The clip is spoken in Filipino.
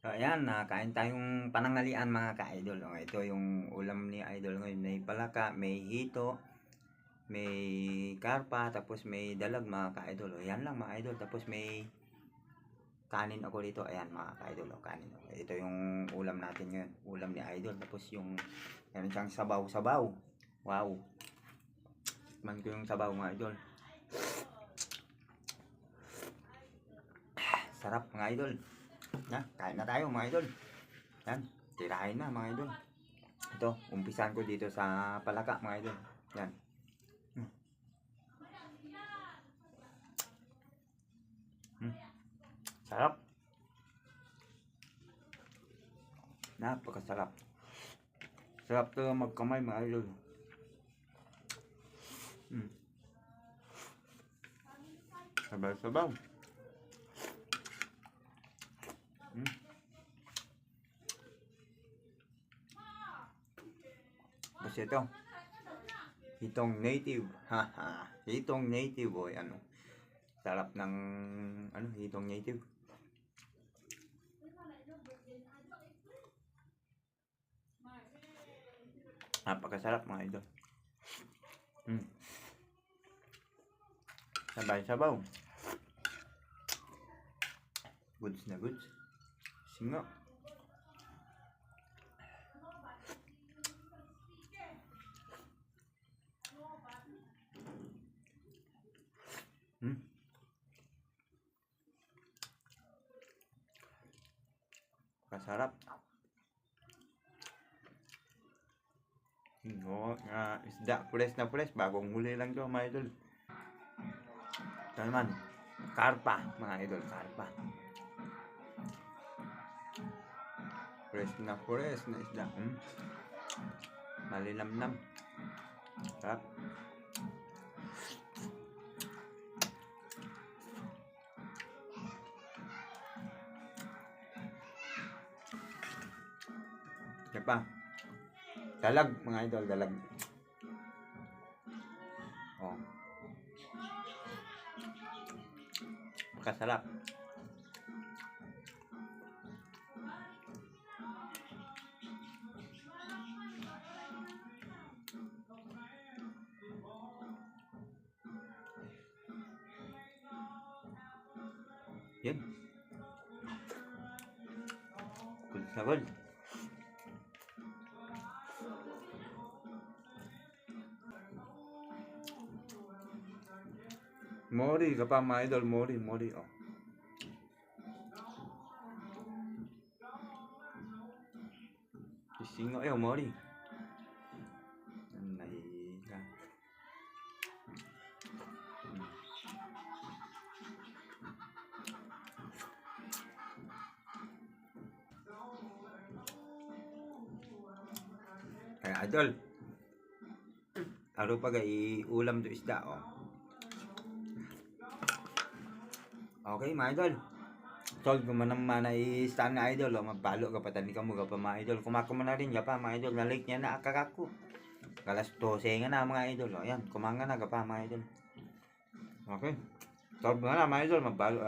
So, ayan, nakain tayong panangalian mga ka-idol. O, ito yung ulam ni idol ngayon. May palaka, may hito, may karpa, tapos may dalag mga ka-idol. O, yan lang mga idol. Tapos may kanin ako dito. Ayan mga ka-idol. O, kanin. O, ito yung ulam natin ngayon. Ulam ni idol. Tapos yung, meron siyang sabaw-sabaw. Wow. Man ko yung sabaw mga idol. Sarap mga idol. Na, kain na tayo mga idol. Yan, tirahin na mga idol. Ito, umpisan ko dito sa palaka mga idol. Yan. Mm. Mm. Sarap. Napakasarap. Sarap to magkamay mga idol. Mm. Sabaw-sabaw. Tapos ito. Hitong native. Haha. hitong native boy. Ano. Sarap ng ano, hitong native. Napakasarap mga idol. Mm. Sabay-sabaw. Goods na goods. Singa. Hmm. Kasarap. No, nga isda, pules na pules. Bagong huli lang to mga idol. Ito naman, karpa, mga idol, karpa. Fresh na fresh na isda. Hmm? Malinamnam. Sarap. Yan pa. Dalag, mga idol, dalag. Oh. Makasarap. Yan. Good Mori ka pa mga idol, mori, mori. Oh. Isingo ayo, mori. Hmm. Kaya idol. Aro pa gay ulam do isda oh. Okay, mga idol. Tol, kung manang mana i-stand nga idol, o mabalo ka pa, tani ka mo ka pa mga idol. Kumako mo na rin ka pa, mga idol. Nalik niya na akakako. Kalas 12 nga na mga idol. O yan, kumanga na ka pa, mga idol. Okay. Tol, na mga idol, mabalo